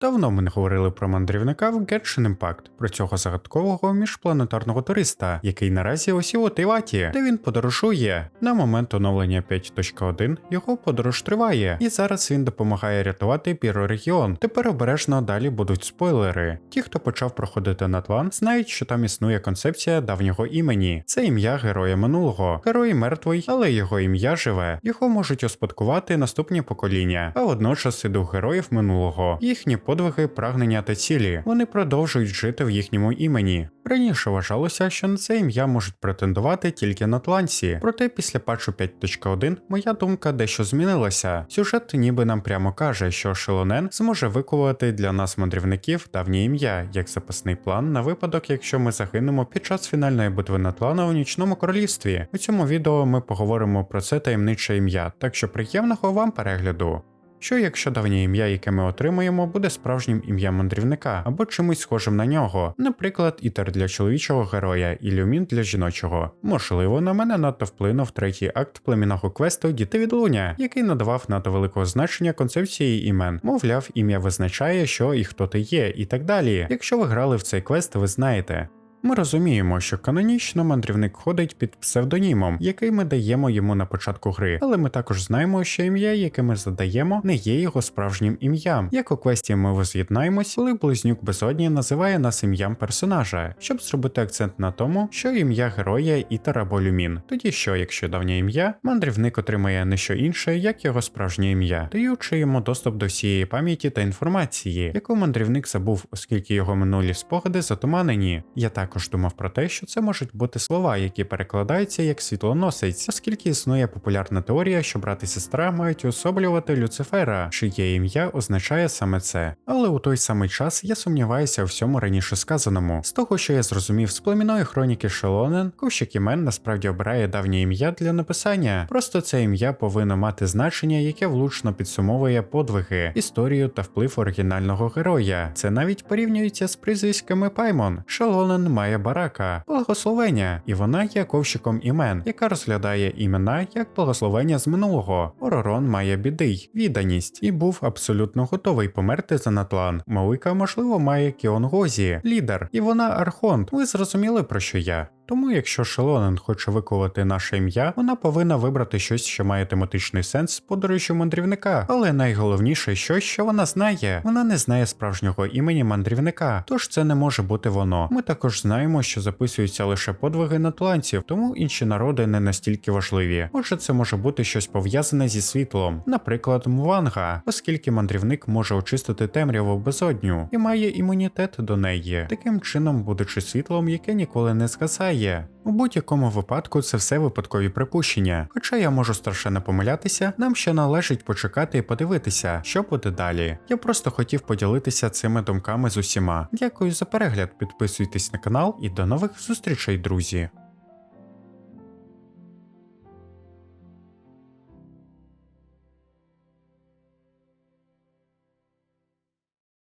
Давно ми не говорили про мандрівника в Genshin Impact, про цього загадкового міжпланетарного туриста, який наразі осів у Тейваті, де він подорожує. На момент оновлення 5.1 його подорож триває, і зараз він допомагає рятувати пірорегіон. Тепер обережно далі будуть спойлери. Ті, хто почав проходити Натлан, знають, що там існує концепція давнього імені. Це ім'я героя минулого. Герой мертвий, але його ім'я живе. Його можуть успадкувати наступні покоління, а водночас і дух героїв минулого. Їхні подвиги, прагнення та цілі. Вони продовжують жити в їхньому імені. Раніше вважалося, що на це ім'я можуть претендувати тільки на Тлансі. Проте після патчу 5.1 моя думка дещо змінилася. Сюжет ніби нам прямо каже, що Шелонен зможе викувати для нас мандрівників давнє ім'я як запасний план на випадок, якщо ми загинемо під час фінальної битви Натлана у нічному королівстві. У цьому відео ми поговоримо про це таємниче ім'я, так що приємного вам перегляду. Що якщо давнє ім'я, яке ми отримаємо, буде справжнім ім'ям мандрівника або чимось схожим на нього, наприклад, ітер для чоловічого героя і люмін для жіночого. Можливо, на мене надто вплинув третій акт племінного квесту Діти від Луня, який надавав надто великого значення концепції імен. Мовляв, ім'я визначає, що і хто ти є, і так далі. Якщо ви грали в цей квест, ви знаєте. Ми розуміємо, що канонічно мандрівник ходить під псевдонімом, який ми даємо йому на початку гри, але ми також знаємо, що ім'я, яке ми задаємо, не є його справжнім ім'ям. Як у квесті ми воз'єднаємось, коли близнюк безодні називає нас ім'ям персонажа, щоб зробити акцент на тому, що ім'я героя Ітер або Люмін. Тоді що, якщо давнє ім'я, мандрівник отримає не що інше, як його справжнє ім'я, даючи йому доступ до всієї пам'яті та інформації, яку мандрівник забув, оскільки його минулі спогади затуманені. Я також думав про те, що це можуть бути слова, які перекладаються як світлоносець, оскільки існує популярна теорія, що брат і сестра мають уособлювати Люцифера, чиє ім'я означає саме це. Але у той самий час я сумніваюся у всьому раніше сказаному. З того, що я зрозумів з племінної хроніки Шелонен, Ковщик імен насправді обирає давнє ім'я для написання. Просто це ім'я повинно мати значення, яке влучно підсумовує подвиги, історію та вплив оригінального героя. Це навіть порівнюється з прізвиськами Паймон. Шелонен має барака, благословення, і вона є ковщиком імен, яка розглядає імена як благословення з минулого. Оророн має бідий, відданість і був абсолютно готовий померти за Натлан. Малика, можливо, має Кіонгозі, лідер, і вона архонт. Ви зрозуміли про що я? Тому, якщо Шелонен хоче виковати наше ім'я, вона повинна вибрати щось, що має тематичний сенс подорожі мандрівника. Але найголовніше щось, що вона знає. Вона не знає справжнього імені мандрівника, тож це не може бути воно. Ми також знаємо, що записуються лише подвиги натланців, тому інші народи не настільки важливі. Може, це може бути щось пов'язане зі світлом, наприклад, Мванга, оскільки мандрівник може очистити темряву безодню і має імунітет до неї, таким чином, будучи світлом, яке ніколи не згасає. У будь-якому випадку це все випадкові припущення. Хоча я можу страшенно помилятися, нам ще належить почекати і подивитися, що буде далі. Я просто хотів поділитися цими думками з усіма. Дякую за перегляд, підписуйтесь на канал і до нових зустрічей, друзі.